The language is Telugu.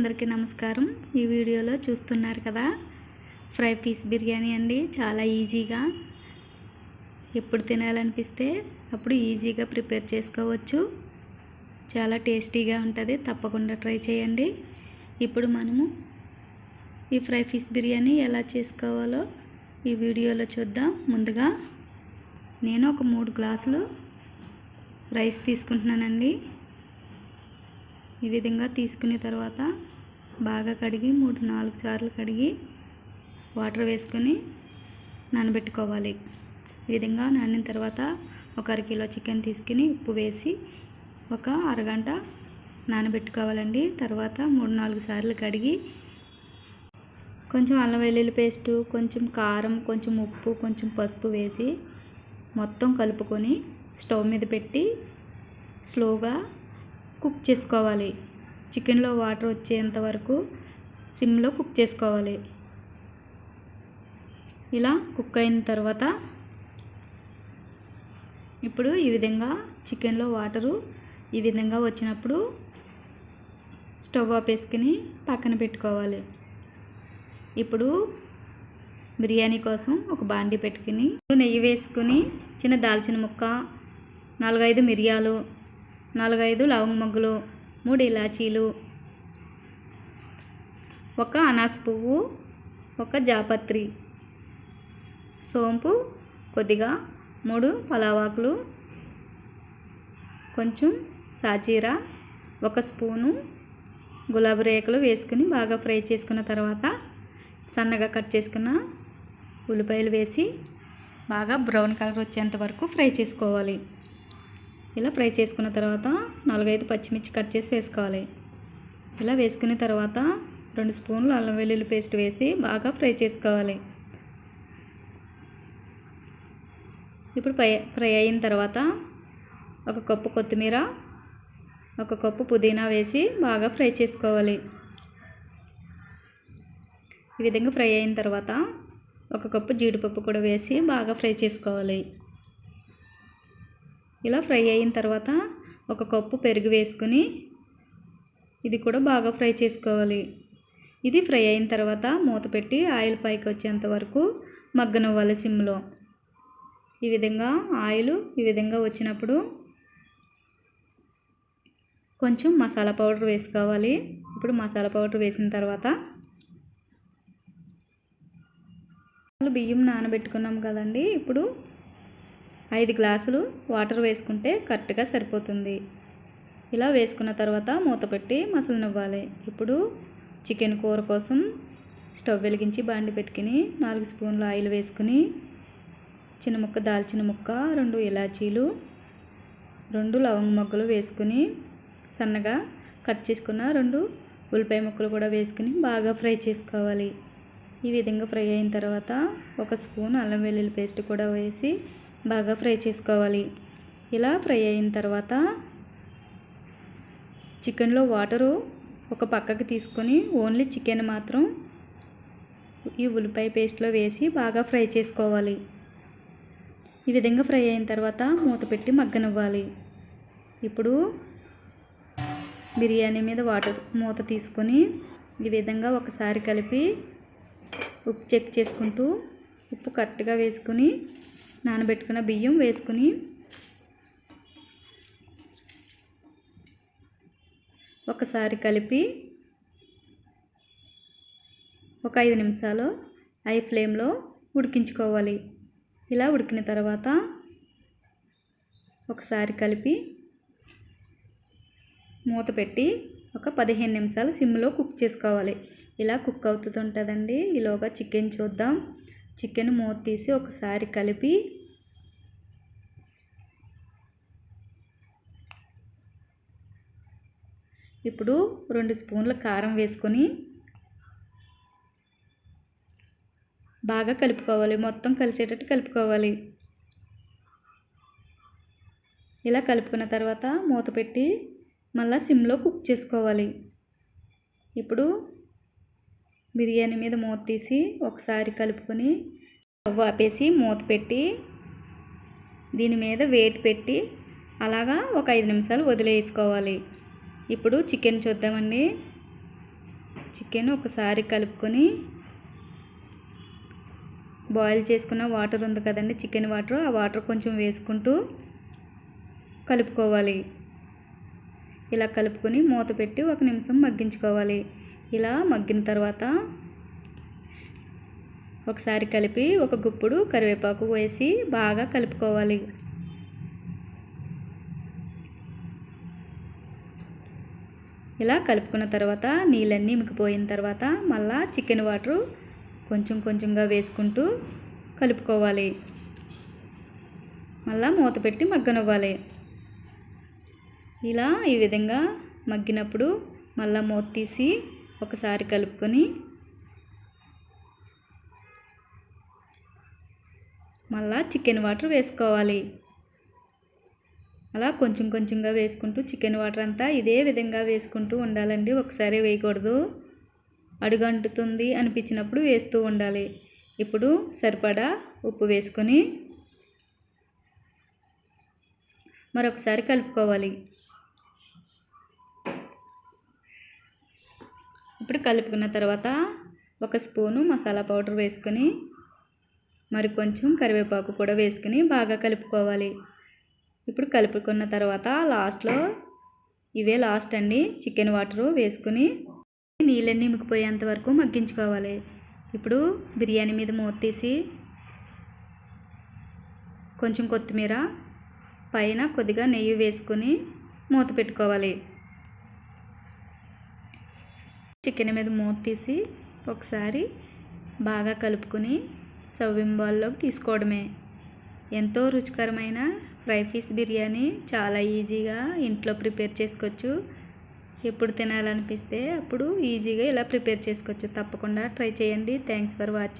అందరికీ నమస్కారం. ఈ వీడియోలో చూస్తున్నారు కదా ఫ్రై పీస్ బిర్యానీ అండి. చాలా ఈజీగా ఎప్పుడు తినాలనిపిస్తే అప్పుడు ఈజీగా ప్రిపేర్ చేసుకోవచ్చు. చాలా టేస్టీగా ఉంటుంది. తప్పకుండా ట్రై చేయండి. ఇప్పుడు మనము ఈ ఫ్రై పీస్ బిర్యానీ ఎలా చేసుకోవాలో ఈ వీడియోలో చూద్దాం. ముందుగా నేను ఒక మూడు గ్లాసులు రైస్ తీసుకుంటున్నానండి. ఈ విధంగా తీసుకున్న తర్వాత బాగా కడిగి మూడు నాలుగు సార్లు కడిగి వాటర్ వేసుకొని నానబెట్టుకోవాలి. ఈ విధంగా నానిన తర్వాత ఒక అరకిలో చికెన్ తీసుకుని ఉప్పు వేసి ఒక అరగంట నానబెట్టుకోవాలండి. తర్వాత మూడు నాలుగు సార్లు కడిగి కొంచెం అల్లం వెల్లుల్లి పేస్టు కొంచెం కారం కొంచెం ఉప్పు కొంచెం పసుపు వేసి మొత్తం కలుపుకొని స్టవ్ మీద పెట్టి స్లోగా కుక్ చేసుకోవాలి. చికెన్లో వాటర్ వచ్చేంత వరకు సిమ్లో కుక్ చేసుకోవాలి. ఇలా కుక్ అయిన తర్వాత ఇప్పుడు ఈ విధంగా చికెన్లో వాటరు ఈ విధంగా వచ్చినప్పుడు స్టవ్ ఆపేసుకుని పక్కన పెట్టుకోవాలి. ఇప్పుడు బిర్యానీ కోసం ఒక బాండి పెట్టుకుని నెయ్యి వేసుకుని చిన్న దాల్చిన ముక్క నాలుగైదు మిరియాలు నాలుగైదు లవంగ మొగ్గలు మూడు ఇలాచీలు ఒక అనాస పువ్వు ఒక జాపత్రి సోంపు కొద్దిగా మూడు పలావాకులు కొంచెం సాజీరా ఒక స్పూను గులాబీ రేకులు వేసుకుని బాగా ఫ్రై చేసుకున్న తర్వాత సన్నగా కట్ చేసుకున్న ఉల్లిపాయలు వేసి బాగా బ్రౌన్ కలర్ వచ్చేంత వరకు ఫ్రై చేసుకోవాలి. ఇలా ఫ్రై చేసుకున్న తర్వాత నాలుగైదు పచ్చిమిర్చి కట్ చేసి వేసుకోవాలి. ఇలా వేసుకున్న తర్వాత రెండు స్పూన్లు అల్లం వెల్లుల్లి పేస్ట్ వేసి బాగా ఫ్రై చేసుకోవాలి. ఇప్పుడు ఫ్రై ఫ్రై అయిన తర్వాత ఒక కప్పు కొత్తిమీర ఒక కప్పు పుదీనా వేసి బాగా ఫ్రై చేసుకోవాలి. ఈ విధంగా ఫ్రై అయిన తర్వాత ఒక కప్పు జీడిపప్పు కూడా వేసి బాగా ఫ్రై చేసుకోవాలి. ఇలా ఫ్రై అయిన తర్వాత ఒక కప్పు పెరుగు వేసుకుని ఇది కూడా బాగా ఫ్రై చేసుకోవాలి. ఇది ఫ్రై అయిన తర్వాత మూత పెట్టి ఆయిల్ పైకి వచ్చేంత వరకు మగ్గనివ్వాలి సిమ్లో. ఈ విధంగా ఆయిల్ ఈ విధంగా వచ్చినప్పుడు కొంచెం మసాలా పౌడర్ వేసుకోవాలి. ఇప్పుడు మసాలా పౌడర్ వేసిన తర్వాత బియ్యం నానబెట్టుకున్నాం కదండి. ఇప్పుడు ఐదు గ్లాసులు వాటర్ వేసుకుంటే కరెక్ట్గా సరిపోతుంది. ఇలా వేసుకున్న తర్వాత మూత పెట్టి మసలనివ్వాలి ఇప్పుడు చికెన్ కూర కోసం స్టవ్ వెలిగించి బాండి పెట్టుకుని నాలుగు స్పూన్లు ఆయిల్ వేసుకుని చిన్న ముక్క దాల్చిన ముక్క రెండు ఇలాచీలు రెండు లవంగ మొగ్గలు వేసుకుని సన్నగా కట్ చేసుకున్న రెండు ఉల్లిపాయ ముక్కలు కూడా వేసుకుని బాగా ఫ్రై చేసుకోవాలి. ఈ విధంగా ఫ్రై అయిన తర్వాత ఒక స్పూన్ అల్లం వెల్లుల్లి పేస్ట్ కూడా వేసి బాగా ఫ్రై చేసుకోవాలి. ఇలా ఫ్రై అయిన తర్వాత చికెన్లో వాటరు ఒక పక్కకి తీసుకొని ఓన్లీ చికెన్ మాత్రం ఈ ఉల్లిపాయ పేస్ట్లో వేసి బాగా ఫ్రై చేసుకోవాలి. ఈ విధంగా ఫ్రై అయిన తర్వాత మూత పెట్టి మగ్గనివ్వాలి. ఇప్పుడు బిర్యానీ మీద వాటర్ మూత తీసుకొని ఈ విధంగా ఒకసారి కలిపి ఉప్పు చెక్ చేసుకుంటూ ఉప్పు కరెక్ట్గా వేసుకుని నానబెట్టుకున్న బియ్యం వేసుకుని ఒకసారి కలిపి ఒక ఐదు నిమిషాలు హై ఫ్లేమ్లో ఉడికించుకోవాలి. ఇలా ఉడికిన తర్వాత ఒకసారి కలిపి మూత పెట్టి ఒక పదిహేను నిమిషాలు సిమ్లో కుక్ చేసుకోవాలి. ఇలా కుక్ అవుతుంటుందండి. ఈలోగా చికెన్ చూద్దాం. చికెన్ మూత తీసి ఒకసారి కలిపి ఇప్పుడు రెండు స్పూన్ల కారం వేసుకొని బాగా కలుపుకోవాలి. మొత్తం కలిసేటట్టు కలుపుకోవాలి. ఇలా కలుపుకున్న తర్వాత మూత పెట్టి మళ్ళీ సిమ్లో కుక్ చేసుకోవాలి. ఇప్పుడు బిర్యానీ మీద మూత తీసి ఒకసారి కలుపుకొని స్టవ్ ఆపేసి మూత పెట్టి దీని మీద వేట్ పెట్టి అలాగా ఒక ఐదు నిమిషాలు వదిలేసుకోవాలి. ఇప్పుడు చికెన్ చూద్దామండి. చికెన్ ఒకసారి కలుపుకొని బాయిల్ చేసుకున్న వాటర్ ఉంది కదండి చికెన్ వాటర్ ఆ వాటర్ కొంచెం వేసుకుంటూ కలుపుకోవాలి. ఇలా కలుపుకొని మూత పెట్టి ఒక నిమిషం మగ్గించుకోవాలి. ఇలా మగ్గిన తర్వాత ఒకసారి కలిపి ఒక గుప్పుడు కరివేపాకు వేసి బాగా కలుపుకోవాలి. ఇలా కలుపుకున్న తర్వాత నీళ్ళన్నీ మిగిపోయిన తర్వాత మళ్ళా చికెన్ వాటరు కొంచెం కొంచెంగా వేసుకుంటూ కలుపుకోవాలి. మళ్ళా మూత పెట్టి మగ్గనివ్వాలి. ఇలా ఈ విధంగా మగ్గినప్పుడు మళ్ళా మూత తీసి ఒకసారి కలుపుకొని మళ్ళా చికెన్ వాటర్ వేసుకోవాలి. అలా కొంచెం కొంచెంగా వేసుకుంటూ చికెన్ వాటర్ అంతా ఇదే విధంగా వేసుకుంటూ ఉండాలండి. ఒకసారి వేయకూడదు. అడుగంటుతుంది అనిపించినప్పుడు వేస్తూ ఉండాలి. ఇప్పుడు సరిపడా ఉప్పు వేసుకొని మరొకసారి కలుపుకోవాలి. ఇప్పుడు కలుపుకున్న తర్వాత ఒక స్పూను మసాలా పౌడర్ వేసుకొని మరి కొంచెం కరివేపాకు కూడా వేసుకుని బాగా కలుపుకోవాలి. ఇప్పుడు కలుపుకున్న తర్వాత లాస్ట్లో ఇవే లాస్ట్ అండి. చికెన్ వాటరు వేసుకుని నీళ్ళన్నీ మిగిపోయేంత వరకు మగ్గించుకోవాలి. ఇప్పుడు బిర్యానీ మీద మూత తీసి కొంచెం కొత్తిమీర పైన కొద్దిగా నెయ్యి వేసుకొని మూత పెట్టుకోవాలి. చికెన్ మీద మూత తీసి ఒకసారి బాగా కలుపుకొని సవ్యం బాల్లోకి తీసుకోవడమే. ఎంతో రుచికరమైన ఫ్రై పీస్ బిర్యానీ చాలా ఈజీగా ఇంట్లో ప్రిపేర్ చేసుకోవచ్చు. ఎప్పుడు తినాలనిపిస్తే అప్పుడు ఈజీగా ఇలా ప్రిపేర్ చేసుకోవచ్చు. తప్పకుండా ట్రై చేయండి. Thanks for watching.